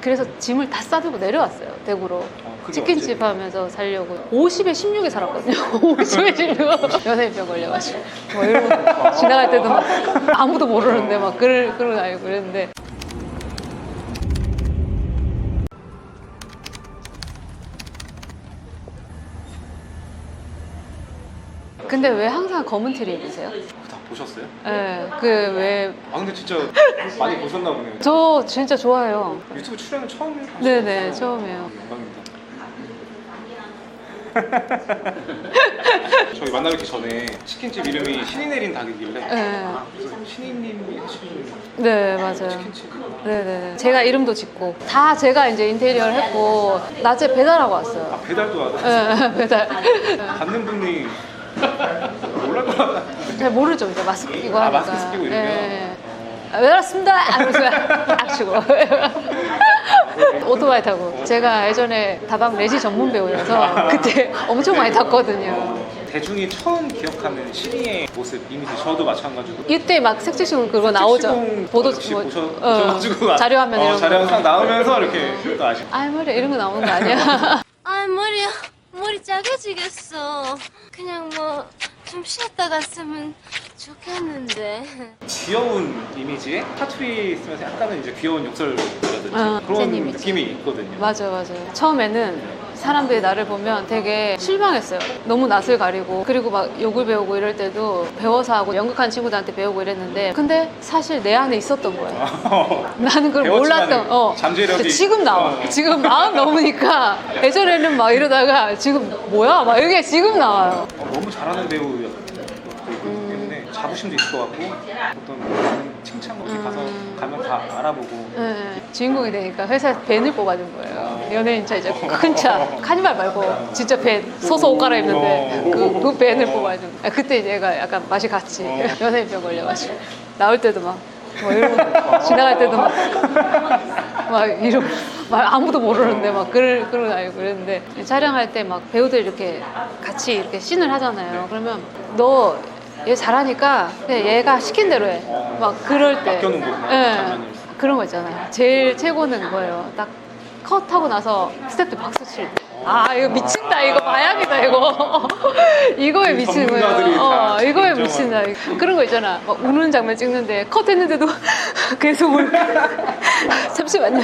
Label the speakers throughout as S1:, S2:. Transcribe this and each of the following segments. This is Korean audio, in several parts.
S1: 그래서 짐을 다 싸들고 내려왔어요 대구로.
S2: 어, 그게
S1: 치킨집 하면서 살려고. 50에 16에 살았거든요. 50에 16 연예인병 걸려가지고. 뭐 이러고 지나갈 때도 막 아무도 모르는데 막 그러, 그러고 다니고 그랬는데. 근데 왜 항상 검은 티를 입으세요?
S2: 다 보셨어요?
S1: 예, 그왜
S2: 아 근데 진짜 많이 보셨나 보네요.
S1: 저 진짜 좋아해요.
S2: 유튜브 출연은 처음이에요?
S1: 네네, 처음이에요.
S2: 영광입니다. 저희 만나뵙기 전에 치킨집 이름이 신이 내린 닭이길래
S1: 네.
S2: 그래서 신이님이 하시는
S1: 네, 맞아요.
S2: 치킨집
S1: 네네. 제가 이름도 짓고 다 제가 이제 인테리어를 했고 낮에 배달하고 왔어요.
S2: 아 배달도 하다
S1: 네, 배달.
S2: 받는 분이 놀랄 것 같아.
S1: 잘 모르죠, 이제 마스크 끼고
S2: 아,
S1: 하니까.
S2: 마스크 끼고 이러면?
S1: 네. 아, 왜 왔습니다! 이러면서 딱 치고. 오토바이 타고. 제가 예전에 다방 레지 전문 배우여서 그때 엄청 많이 탔거든요.
S2: 대중이 처음 기억하는 신이의 모습 이미지 저도 마찬가지고
S1: 이때 막 색지시공 그거 나오죠. 보도
S2: 혹시
S1: 뭐,
S2: 보셔,
S1: 어,
S2: 보셔가지고
S1: 자료 화면
S2: 어,
S1: 이런
S2: 자료
S1: 거.
S2: 영상 나오면서 이렇게 또 아시
S1: 아, 머리 이런 거 나오는 거 아니야?
S3: 아 머리야 머리 작아지겠어 그냥 뭐 좀 쉬었다 갔으면 좋겠는데
S2: 귀여운 이미지에 사투리 쓰면서 약간은 이제 귀여운 욕설이라든지
S1: 어,
S2: 그런
S1: 센 이미지.
S2: 느낌이 있거든요.
S1: 맞아요, 맞아요. 처음에는 사람들이 나를 보면 되게 실망했어요. 너무 낯을 가리고 그리고 막 욕을 배우고 이럴 때도 배워서 하고 연극한 친구들한테 배우고 이랬는데 근데 사실 내 안에 있었던 거예요. 나는 그걸 몰랐던. 어.
S2: 잠재력이-
S1: 지금 나와.
S2: 어.
S1: 지금 마음 넘으니까 예전에는 막 이러다가 지금 뭐야? 막 이게 지금 나와요.
S2: 어, 너무 잘하는 배우였기 때문에 자부심도 있을 것 같고 어떤 칭찬 같이 가서 가면 다 알아보고
S1: 네, 주인공이 되니까 회사에서 밴을 뽑아준 거예요. 연예인 차 이제 큰 차, 카니발 말고 진짜 밴 서서 옷 갈아입는데 그, 그 밴을 뽑아준. 아, 그때 얘가 약간 맛이 갔지. 연예인병 걸려가지고 나올 때도 막. 뭐 이러고 지나갈 때도 막, 막 이러고 막 아무도 모르는데 막 그러, 그러고 다니고 그랬는데 촬영할 때 막 배우들 이렇게 같이 이렇게 씬을 하잖아요. 그러면 너 얘 잘하니까 그냥 얘가 시킨 대로 해. 막 그럴 때.
S2: 맡겨놓은 거구나,
S1: 예.
S2: 장면을.
S1: 그런 거 있잖아요. 제일 최고는 그거예요. 딱 컷하고 나서 스태프들 박수 칠 때. 아 이거 미친다 이거 마약이다 이거 이거에
S2: 그
S1: 미치는
S2: 전문가들이
S1: 거예요.
S2: 다
S1: 어, 이거에
S2: 인정하는.
S1: 미친다 그런 거 있잖아. 막 우는 장면 찍는데 컷 했는데도 계속 울. 잠시만요.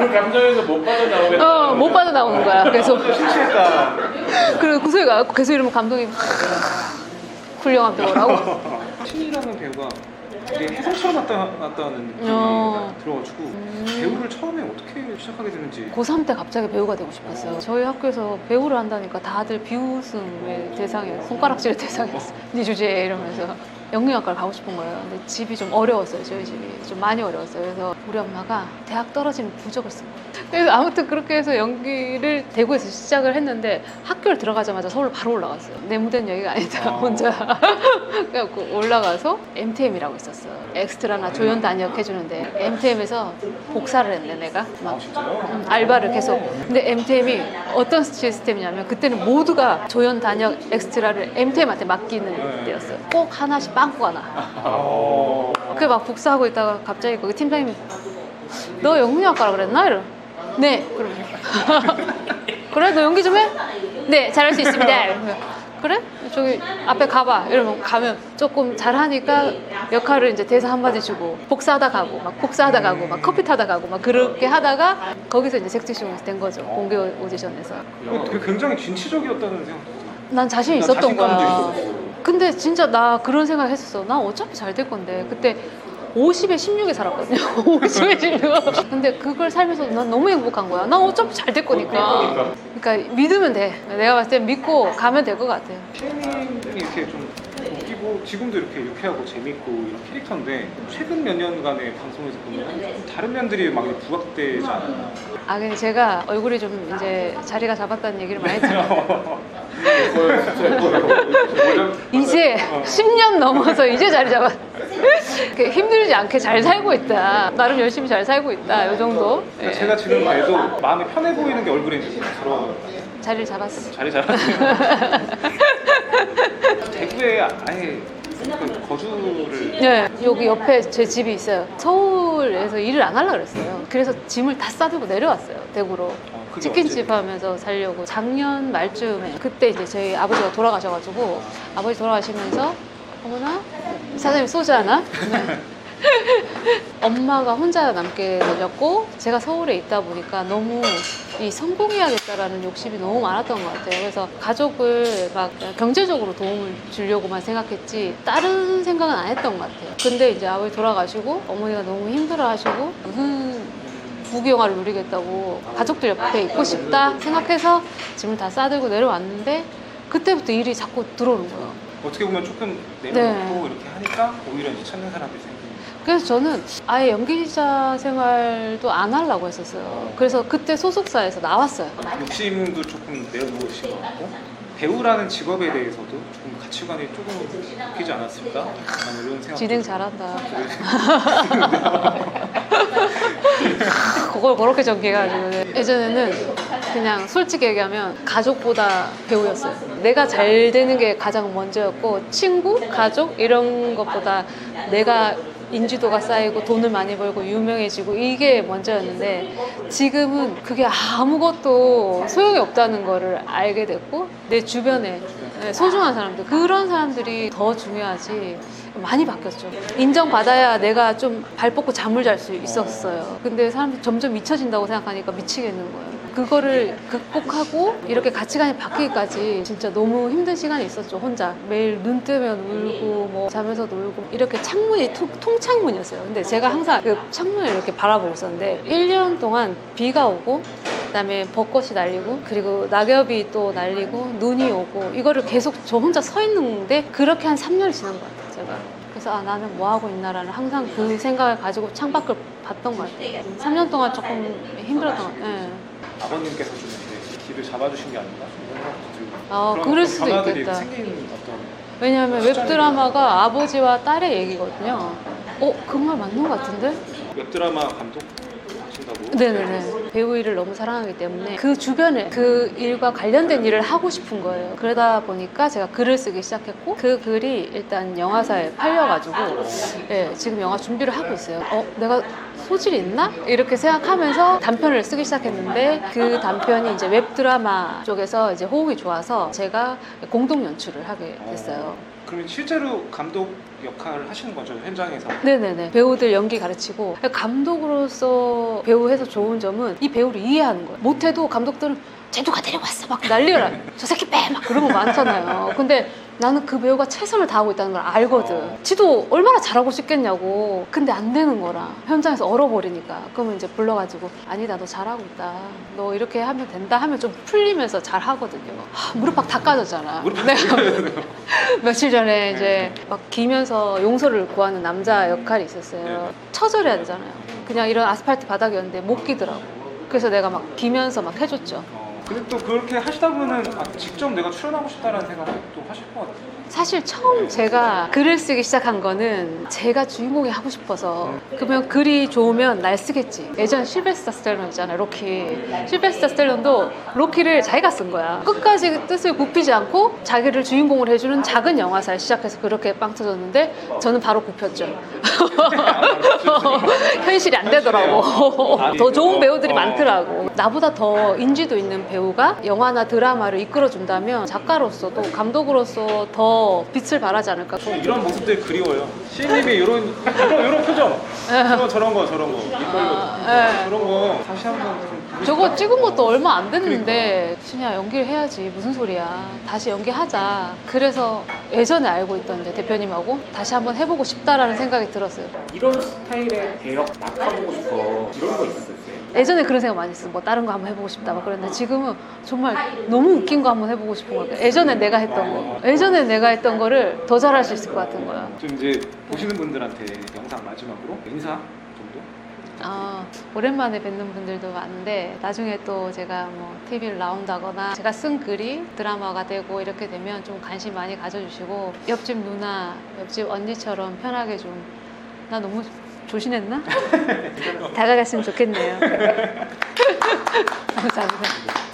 S4: 그 감정에서 못 빠져나오겠다.
S1: 어, 못 빠져나오는 거야. 계속
S2: 취했다.
S1: 그리고 구소희가 계속 이러면 감독이 훌륭한 배우라고.
S2: 신이라는 배우가 되게 혜성처럼 나타났다는 느낌이
S1: 어.
S2: 들어가지고 배우를 처음에 어떻게 시작하게 되는지
S1: 고3 때 갑자기 배우가 되고 싶었어요. 저희 학교에서 배우를 한다니까 다들 비웃음의 대상이었어요. 손가락질의 대상이었어요. 네 주제에 이러면서. 영문학과를 가고 싶은 거예요. 근데 집이 좀 어려웠어요. 저희 집이. 좀 많이 어려웠어요. 그래서 우리 엄마가 대학 떨어지는 부적을 쓴 거예요. 그래서 아무튼 그렇게 해서 연기를 대구에서 시작을 했는데 학교를 들어가자마자 서울로 바로 올라갔어요. 내 무대는 여기가 아니다.
S2: 아.
S1: 혼자. 그래갖고 올라가서 MTM이라고 있었어요. 엑스트라나 조연 단역 해주는데 MTM에서 복사를 했네 내가. 막
S2: 아?
S1: 음, 알바를 계속. 근데 MTM이 어떤 시스템이냐면 그때는 모두가 조연 단역 엑스트라를 MTM한테 맡기는 때였어요. 꼭 하나씩 빵꾸가 나.
S2: 어...
S1: 그래 막 복사하고 있다가 갑자기 거기 팀장님이 너 영문학과라 그랬나? 이러. 네. 그러면 그래 너 연기 좀 해? 네 잘할 수 있습니다. 이러면 그래? 저기 앞에 가봐. 이러면 가면 조금 잘하니까 역할을 이제 대사 한마디 주고 복사하다 가고 막 복사하다 가고 막 커피 타다 가고 막 그렇게 하다가 거기서 이제 색지시공에서 된 거죠. 공개 오디션에서.
S2: 되게 굉장히 진취적이었다는 생각도 들어요.
S1: 난 자신 있었던 거야. 근데 진짜 나 그런 생각 했었어. 나 어차피 잘 될 건데. 그때 50에 16에 살았거든요. 50에 16. 근데 그걸 살면서 난 너무 행복한 거야. 난 어차피 잘 될 거니까. 그러니까 믿으면 돼. 내가 봤을 땐 믿고 가면 될 것 같아요.
S2: 시애님이 이렇게 좀 웃기고 지금도 이렇게 유쾌하고 재밌고 이런 캐릭터인데 최근 몇 년간의 방송에서 보면 좀 다른 면들이 많이 부각되지 않았나
S1: 아, 근데 제가 얼굴이 좀 이제 자리가 잡았다는 얘기를 많이 했잖아요. 이제 10년 넘어서 이제 자리 잡았. 이렇게 힘들지 않게 잘 살고 있다. 나름 열심히 잘 살고 있다. 요 정도. 예.
S2: 그러니까 제가 지금 봐도 마음이 편해 보이는 게 얼굴에 이제 들어
S1: 자리를 잡았어.
S2: 자리 잡았어 요 대구에 아예 그 거주를
S1: 네, 여기 옆에 제 집이 있어요. 서울에서 일을 안 하려고 그랬어요. 그래서 짐을 다 싸들고 내려왔어요, 대구로.
S2: 어, 그게
S1: 치킨집
S2: 언제?
S1: 하면서 살려고 작년 말쯤에 그때 이제 저희 아버지가 돌아가셔가지고 아버지 돌아가시면서 어머나 사장님 소주 하나? 네. 엄마가 혼자 남게 되셨고 제가 서울에 있다 보니까 너무 이 성공해야겠다라는 욕심이 너무 많았던 것 같아요. 그래서 가족을 막 경제적으로 도움을 주려고만 생각했지 다른 생각은 안 했던 것 같아요. 근데 이제 아버지 돌아가시고 어머니가 너무 힘들어하시고 무슨 부귀영화를 누리겠다고 가족들 옆에 있고 싶다 생각해서 짐을 다 싸들고 내려왔는데 그때부터 일이 자꾸 들어오는 거예요.
S2: 어떻게 보면 조금
S1: 네.
S2: 내려놓고 이렇게 하니까 오히려 이제 찾는 사람들이 생기는
S1: 그래서 저는 아예 연기자 생활도 안 하려고 했었어요. 그래서 그때 소속사에서 나왔어요.
S2: 욕심도 조금 내려놓으신 것 같고 배우라는 직업에 대해서도 조금 가치관이 조금 바뀌지 않았을까? 이런 생각
S1: 진행 잘한다. 그걸 그렇게 전개해가지고 예전에는 그냥 솔직히 얘기하면 가족보다 배우였어요. 내가 잘 되는 게 가장 먼저였고 친구, 가족 이런 것보다 내가 인지도가 쌓이고 돈을 많이 벌고 유명해지고 이게 먼저였는데 지금은 그게 아무것도 소용이 없다는 거를 알게 됐고 내 주변에 소중한 사람들 그런 사람들이 더 중요하지 많이 바뀌었죠. 인정받아야 내가 좀 발 뻗고 잠을 잘 수 있었어요. 근데 사람들이 점점 잊혀진다고 생각하니까 미치겠는 거예요. 그거를 극복하고 이렇게 가치관이 바뀌기까지 진짜 너무 힘든 시간이 있었죠, 혼자. 매일 눈 뜨면 울고, 뭐, 자면서도 울고, 이렇게 창문이 통, 통창문이었어요. 근데 제가 항상 그 창문을 이렇게 바라보고 있었는데, 1년 동안 비가 오고, 그다음에 벚꽃이 날리고 그리고 낙엽이 또 날리고 눈이 오고 이거를 계속 저 혼자 서 있는데 그렇게 한 3년이 지난 것 같아요 제가 그래서 아 나는 뭐 하고 있나라는 항상 그 생각을 가지고 창밖을 봤던 것 같아요 3년 동안 조금 힘들었던 것 같아요 예.
S2: 아버님께서 좀 이렇게 길을 잡아주신 게 아닌가? 이런 생각도 들고
S1: 아,
S2: 그런
S1: 그럴
S2: 어떤
S1: 수도
S2: 변화들이
S1: 있겠다.
S2: 어떤
S1: 왜냐하면 웹드라마가 아버지와 딸의 얘기거든요 어? 그 말 맞는 것 같은데?
S2: 웹드라마 감독 하신다고?
S1: 네네네. 배우 일을 너무 사랑하기 때문에 그 주변에 그 일과 관련된 일을 하고 싶은 거예요. 그러다 보니까 제가 글을 쓰기 시작했고 그 글이 일단 영화사에 팔려가지고 예, 지금 영화 준비를 하고 있어요. 어, 내가 소질이 있나? 이렇게 생각하면서 단편을 쓰기 시작했는데 그 단편이 이제 웹드라마 쪽에서 이제 호응이 좋아서 제가 공동 연출을 하게 됐어요.
S2: 그러면 실제로 감독 역할을 하시는 거죠 현장에서?
S1: 네네네. 배우들 연기 가르치고 감독으로서 배우해서 좋은 점은 이 배우를 이해하는 거예요. 못해도 감독들은 쟤 누가 데리고 왔어 막 난리가 나요. 저 새끼 빼! 막 그런 거 많잖아요. 근데 나는 그 배우가 최선을 다하고 있다는 걸 알거든. 지도 얼마나 잘하고 싶겠냐고. 근데 안 되는 거라. 현장에서 얼어버리니까. 그러면 이제 불러가지고 아니다 너 잘하고 있다. 너 이렇게 하면 된다 하면 좀 풀리면서 잘 하거든요. 하, 무릎팍 다 까졌잖아.
S2: 무릎
S1: 네. 며칠 전에 이제 막 기면서 용서를 구하는 남자 역할이 있었어요.
S2: 네.
S1: 처절해야 되잖아요. 그냥 이런 아스팔트 바닥이었는데 못 기더라고. 그래서 내가 막 기면서 막 해줬죠.
S2: 어, 근데 또 그렇게 하시다 보면 아, 직접 내가 출연하고 싶다라는 생각을 또 하실 것 같아요.
S1: 사실 처음 제가 글을 쓰기 시작한 거는 제가 주인공이 하고 싶어서. 그러면 글이 좋으면 날 쓰겠지. 예전 실베스타 스텔론 있잖아요 로키. 실베스타 스텔론도 로키를 자기가 쓴 거야. 끝까지 뜻을 굽히지 않고 자기를 주인공으로 해주는 작은 영화사를 시작해서 그렇게 빵 터졌는데 저는 바로 굽혔죠. 현실이 안 되더라고. 더 좋은 배우들이 많더라고 나보다 더 인지도 있는 배우가 영화나 드라마를 이끌어준다면 작가로서도 감독으로서 더 빛을 발하지 않을까.
S2: 이런 모습들 그리워요. 시인님이 이런 이런, 이런 표정. 저런, 저런 거 저런 거. 이걸로
S1: 네.
S2: 그런 거. 다시 한번 좀
S1: 저거. 찍은 것도 얼마 안 됐는데 신이야 연기를 해야지. 무슨 소리야. 다시 연기하자. 그래서 예전에 알고 있던 이제 대표님하고 다시 한번 해보고 싶다라는 생각이 들었어요.
S4: 이런 스타일의 대역 맡아보고 싶어. 이런 거 있었어요?
S1: 예전에 그런 생각 많이 했어요. 뭐 다른 거 한번 해보고 싶다 막 그랬는데 지금은 정말 너무 웃긴 거 한번 해보고 싶은 거예요. 예전에 내가 했던 거. 예전에 내가 했던 거를 더 잘할 수 있을 것 같은 거야.
S2: 좀 이제 보시는 분들한테 영상 마지막으로 인사
S1: 아, 오랜만에 뵙는 분들도 많은데 나중에 또 제가 뭐 TV를 나온다거나 제가 쓴 글이 드라마가 되고 이렇게 되면 좀 관심 많이 가져주시고 옆집 누나, 옆집 언니처럼 편하게 좀 나 너무 조신했나? 다가갔으면 좋겠네요. 감사합니다.